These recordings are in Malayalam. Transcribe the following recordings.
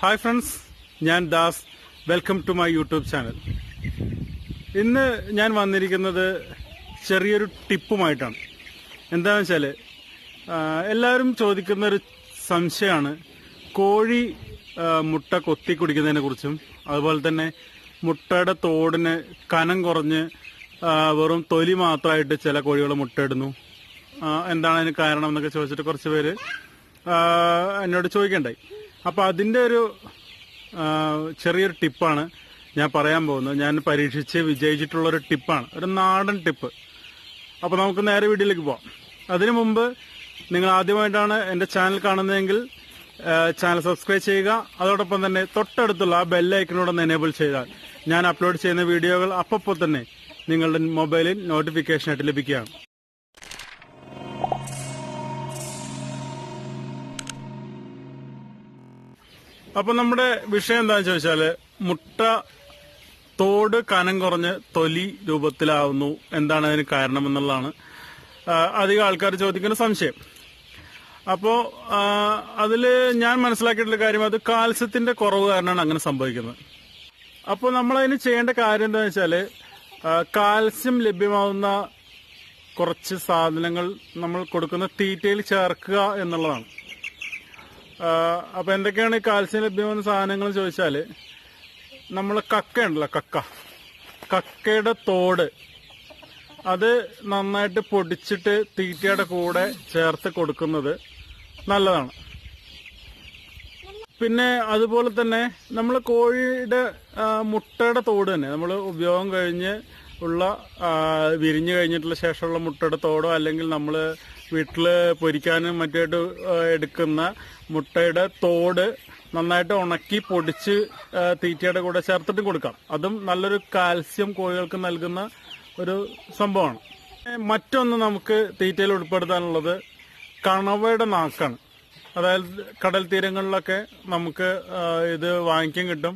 ഹായ് ഫ്രണ്ട്സ് ഞാൻ Das. Welcome to my YouTube channel. ഇന്ന് ഞാൻ വന്നിരിക്കുന്നത് ചെറിയൊരു ടിപ്പുമായിട്ടാണ്. എന്താണെന്ന് വെച്ചാൽ എല്ലാവരും ചോദിക്കുന്ന ഒരു സംശയമാണ്. കോഴി മുട്ട കൊത്തി കുടിക്കുന്നതിനെ കുറിച്ചും അതുപോലെ തന്നെ മുട്ടയുടെ തോടിന് കനം കുറഞ്ഞ് വെറും തൊലി മാത്രമായിട്ട് ചില കോഴികൾ മുട്ടയിടുന്നു. എന്താണ് അതിന് കാരണം എന്നൊക്കെ ചോദിച്ചിട്ട് കുറച്ച് പേര് എന്നോട് ചോദിക്കണ്ടായി. അപ്പൊ അതിന്റെ ഒരു ചെറിയൊരു ടിപ്പാണ് ഞാൻ പറയാൻ പോകുന്നത്. ഞാൻ പരീക്ഷിച്ച് വിജയിച്ചിട്ടുള്ള ഒരു ടിപ്പാണ്. ഒരു നാടൻ ടിപ്പ്. അപ്പോൾ നമുക്ക് നേരെ വീട്ടിലേക്ക് പോവാം. അതിനു മുമ്പ് നിങ്ങൾ ആദ്യമായിട്ടാണ് എന്റെ ചാനൽ കാണുന്നതെങ്കിൽ ചാനൽ സബ്സ്ക്രൈബ് ചെയ്യുക. അതോടൊപ്പം തന്നെ തൊട്ടടുത്തുള്ള ആ ബെല്ലൈക്കനോട് ഒന്ന് എനേബിൾ ചെയ്താൽ ഞാൻ അപ്ലോഡ് ചെയ്യുന്ന വീഡിയോകൾ അപ്പോൾ തന്നെ നിങ്ങളുടെ മൊബൈലിൽ നോട്ടിഫിക്കേഷനായിട്ട് ലഭിക്കുകയാണ്. അപ്പൊ നമ്മുടെ വിഷയം എന്താണെന്ന് ചോദിച്ചാൽ മുട്ട തോട് കനം കുറഞ്ഞ് തൊലി രൂപത്തിലാവുന്നു. എന്താണ് അതിന് കാരണം എന്നുള്ളതാണ്. അധികം ആൾക്കാർ ചോദിക്കുന്ന സംശയം. അപ്പോ അതിൽ ഞാൻ മനസ്സിലാക്കിയിട്ടുള്ള കാര്യം അത് കാൽസ്യത്തിന്റെ കുറവ് കാരണമാണ് അങ്ങനെ സംഭവിക്കുന്നത്. അപ്പോൾ നമ്മൾ അതിന് ചെയ്യേണ്ട കാര്യം എന്താണെന്ന് വെച്ചാൽ കാൽസ്യം ലഭ്യമാവുന്ന കുറച്ച് സാധനങ്ങൾ നമ്മൾ കൊടുക്കുന്ന തീറ്റയിൽ ചേർക്കുക എന്നുള്ളതാണ്. ആഹ് അപ്പൊ എന്തൊക്കെയാണ് കാൽസ്യം ലഭ്യമാകുന്ന സാധനങ്ങൾ ചോദിച്ചാൽ നമ്മൾ കക്ക ഉണ്ടല്ലോ കക്ക. കക്കയുടെ തോട്. അത് നന്നായിട്ട് പൊടിച്ചിട്ട് തീറ്റയുടെ കൂടെ ചേർത്ത് കൊടുക്കുന്നത് നല്ലതാണ്. പിന്നെ അതുപോലെ തന്നെ നമ്മൾ കോഴിയുടെ മുട്ടയുടെ തോട് തന്നെ. നമ്മൾ ഉപയോഗം കഴിഞ്ഞ് ഉള്ള വിരിഞ്ഞു കഴിഞ്ഞിട്ടുള്ള ശേഷമുള്ള മുട്ടയുടെ തോടോ അല്ലെങ്കിൽ നമ്മൾ വീട്ടിൽ പൊരിക്കാനും മറ്റായിട്ട് എടുക്കുന്ന മുട്ടയുടെ തോട് നന്നായിട്ട് ഉണക്കി പൊടിച്ച് തീറ്റയുടെ കൂടെ ചേർത്തിട്ട് കൊടുക്കാം. അതും നല്ലൊരു കാൽസ്യം കോഴികൾക്ക് നൽകുന്ന ഒരു സംഭവമാണ്. മറ്റൊന്ന് നമുക്ക് തീറ്റയിൽ ഉൾപ്പെടുത്താനുള്ളത് കണവയുടെ നാക്കാണ് അതായത് കടൽ തീരങ്ങളിലൊക്കെ നമുക്ക് ഇത് വാങ്ങിക്കാൻ കിട്ടും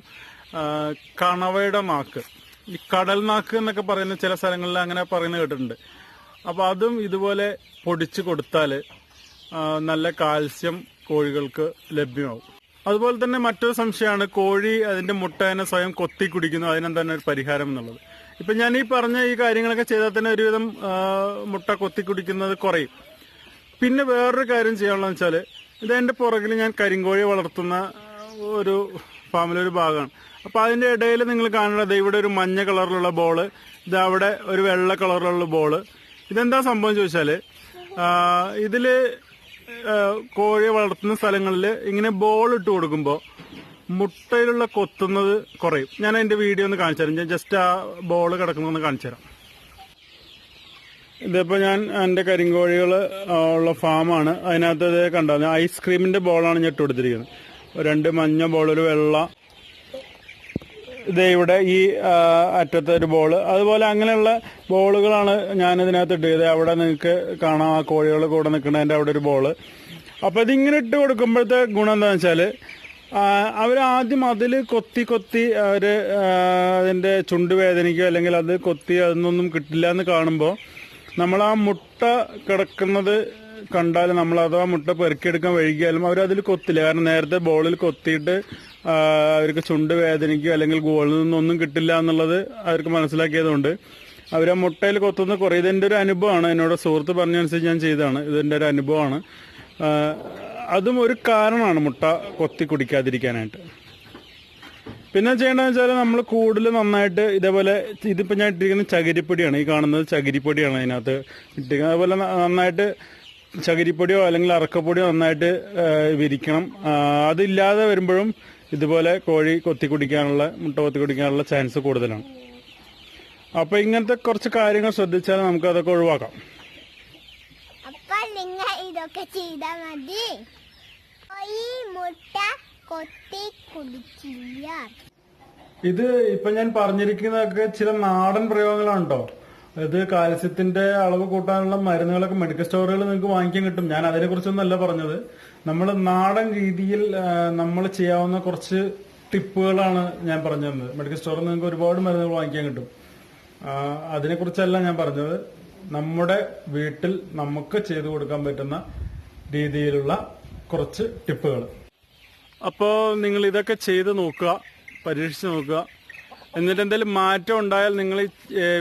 കണവയുടെ നാക്ക്. ഈ കടൽ നാക്ക് എന്നൊക്കെ പറയുന്ന ചില സ്ഥലങ്ങളിൽ അങ്ങനെ പറയുന്നത് കേട്ടിട്ടുണ്ട്. അപ്പൊ അതും ഇതുപോലെ പൊടിച്ച് കൊടുത്താൽ നല്ല കാൽസ്യം കോഴികൾക്ക് ലഭ്യമാവും. അതുപോലെ തന്നെ മറ്റൊരു സംശയമാണ് കോഴി അതിന്റെ മുട്ടേനെ സ്വയം കൊത്തി കുടിക്കുന്നു അതിനെന്താണ് ഒരു പരിഹാരം എന്നുള്ളത്. ഇപ്പൊ ഞാൻ ഈ പറഞ്ഞ ഈ കാര്യങ്ങളൊക്കെ ചെയ്താൽ തന്നെ ഒരുവിധം മുട്ട കൊത്തി കുടിക്കുന്നത് കുറയും. പിന്നെ വേറൊരു കാര്യം ചെയ്യാനുള്ളതെന്ന് വെച്ചാൽ ഇത് എന്റെ പുറകിൽ ഞാൻ കരിങ്കോഴി വളർത്തുന്ന ഒരു ഫാമിലൊരു ഭാഗമാണ്. അപ്പോൾ അതിന്റെ ഇടയിൽ നിങ്ങൾ കാണുന്നത് ഇവിടെ ഒരു മഞ്ഞ കളറിലുള്ള ബോൾ ഇത് അവിടെ ഒരു വെള്ള കളറിലുള്ള ബോൾ ഇതെന്താ സംഭവം ചോദിച്ചാൽ ഇതിൽ കോഴിയെ വളർത്തുന്ന സ്ഥലങ്ങളിൽ ഇങ്ങനെ ബോൾ ഇട്ട് കൊടുക്കുമ്പോൾ മുട്ടയിലുള്ള കൊത്തുന്നത് കുറയും. ഞാൻ അതിന്റെ വീഡിയോ ഒന്ന് കാണിച്ചു തരാം. ഞാൻ ജസ്റ്റ് ആ ബോൾ കിടക്കുന്നൊന്ന് കാണിച്ചു തരാം. ഇതിപ്പോ ഞാൻ എന്റെ കരിങ്കോഴികൾ ഉള്ള ഫാമാണ്. അതിനകത്ത് ഇത് കണ്ടോ? ഐസ്ക്രീമിന്റെ ബോളാണ് ഞാൻ ഇട്ട് കൊടുത്തിരിക്കുന്നത്. രണ്ട് മഞ്ഞ ബോൾ ഒരു വെള്ള ഇവിടെ ഈ ആ, അറ്റത്തെ ഒരു ബോൾ. അതുപോലെ അങ്ങനെയുള്ള ബോളുകളാണ് ഞാൻ ഇതിനകത്ത് ഇട്ട് ചെയ്തത്. അവിടെ നിങ്ങൾക്ക് കാണാം ആ കോഴികൾ കൂടെ നിൽക്കുന്നതിന്റെ അവിടെ ഒരു ബോൾ. അപ്പോൾ ഇതിങ്ങനെ ഇട്ട് കൊടുക്കുമ്പോഴത്തെ ഗുണം എന്താണെന്ന് വെച്ചാൽ അവർ ആദ്യം അതിൽ കൊത്തി കൊത്തി അവർ അതിന്റെ ചുണ്ട് വേദനയ്ക്കോ അല്ലെങ്കിൽ അത് കൊത്തി അതൊന്നും കിട്ടില്ല എന്ന് കാണുമ്പോൾ നമ്മൾ ആ മുട്ട കിടക്കുന്നത് കണ്ടാൽ നമ്മൾ അഥവാ മുട്ട പെറുക്കിയെടുക്കാൻ വൈകിയാലും അവർ അതിൽ കൊത്തില്ല. കാരണം നേരത്തെ ബോളിൽ കൊത്തിയിട്ട് ആ, അവർക്ക് ചുണ്ട് വേദനയ്ക്കോ അല്ലെങ്കിൽ ഗോളിൽ നിന്നൊന്നും കിട്ടില്ല എന്നുള്ളത് അവർക്ക് മനസ്സിലാക്കിയതുകൊണ്ട് അവർ ആ മുട്ടയിൽ കൊത്തുന്ന കുറേ ഇതെന്റെ ഒരു അനുഭവമാണ്. എന്നോട് സുഹൃത്ത് പറഞ്ഞനുസരിച്ച് ഞാൻ ചെയ്തതാണ്. ഇതെന്റെ ഒരു അനുഭവമാണ്. അതും ഒരു കാരണമാണ് മുട്ട കൊത്തി കുടിക്കാതിരിക്കാനായിട്ട്. പിന്നെ ചെയ്യേണ്ടതെന്ന് വെച്ചാൽ നമ്മൾ കൂടുതൽ നന്നായിട്ട് ഇതേപോലെ ഇതിപ്പോൾ ഞാൻ ഇട്ടിരിക്കുന്ന ചകിരിപ്പൊടിയാണ്. ഈ കാണുന്നത് ചകിരിപ്പൊടിയാണ് അതിനകത്ത് ഇട്ടിരിക്കുന്നത്. അതുപോലെ നന്നായിട്ട് ചകിരിപ്പൊടിയോ അല്ലെങ്കിൽ അറക്കപ്പൊടിയോ നന്നായിട്ട് വിരിക്കണം. അതില്ലാതെ വരുമ്പോഴും ഇതുപോലെ കോഴി കൊത്തി കുടിക്കാനുള്ള മുട്ട കൊത്തി കുടിക്കാനുള്ള ചാൻസ് കൂടുതലാണ്. അപ്പൊ ഇങ്ങനത്തെ കുറച്ച് കാര്യങ്ങൾ ശ്രദ്ധിച്ചാൽ നമുക്ക് അതൊക്കെ ഒഴിവാക്കാം. അപ്പൊ നിങ്ങൾ ഇതൊക്കെ ചെയ്താൽ മതി. ഈ മുട്ട കൊത്തി കുടിക്കില്ല ഇത് ഇപ്പൊ ഞാൻ പറഞ്ഞിരിക്കുന്നതൊക്കെ ചില നാടൻ പ്രയോഗങ്ങളാണ് കേട്ടോ ഇത് കാൽസ്യത്തിന്റെ അളവ് കൂട്ടാനുള്ള മരുന്നുകളൊക്കെ മെഡിക്കൽ സ്റ്റോറുകളിൽ നിങ്ങൾക്ക് വാങ്ങിക്കാൻ കിട്ടും. ഞാൻ അതിനെ കുറിച്ചൊന്നല്ല പറഞ്ഞത്. നമ്മൾ നാടൻ രീതിയിൽ നമ്മൾ ചെയ്യാവുന്ന കുറച്ച് ടിപ്പുകളാണ് ഞാൻ പറഞ്ഞു തന്നത്. മെഡിക്കൽ സ്റ്റോറിൽ നിങ്ങൾക്ക് ഒരുപാട് മരുന്നുകൾ വാങ്ങിക്കാൻ കിട്ടും. അതിനെക്കുറിച്ചല്ല ഞാൻ പറഞ്ഞത്. നമ്മുടെ വീട്ടിൽ നമുക്ക് ചെയ്തു കൊടുക്കാൻ പറ്റുന്ന രീതിയിലുള്ള കുറച്ച് ടിപ്പുകൾ. അപ്പോൾ നിങ്ങൾ ഇതൊക്കെ ചെയ്ത് നോക്കുക പരീക്ഷിച്ച് നോക്കുക. എന്നിട്ട് എന്തെങ്കിലും മാറ്റം ഉണ്ടായാൽ നിങ്ങൾ ഈ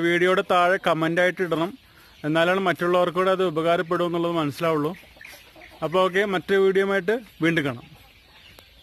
വീഡിയോയുടെ താഴെ കമന്റായിട്ട് ഇടണം. എന്നാലാണ് മറ്റുള്ളവർക്കൂടെ അത് ഉപകാരപ്പെടും എന്നുള്ളത് മനസ്സിലാവുള്ളൂ. അപ്പോൾ ഓക്കെ മറ്റൊരു വീഡിയോയുമായിട്ട് ആയിട്ട് വീണ്ടും കാണാം.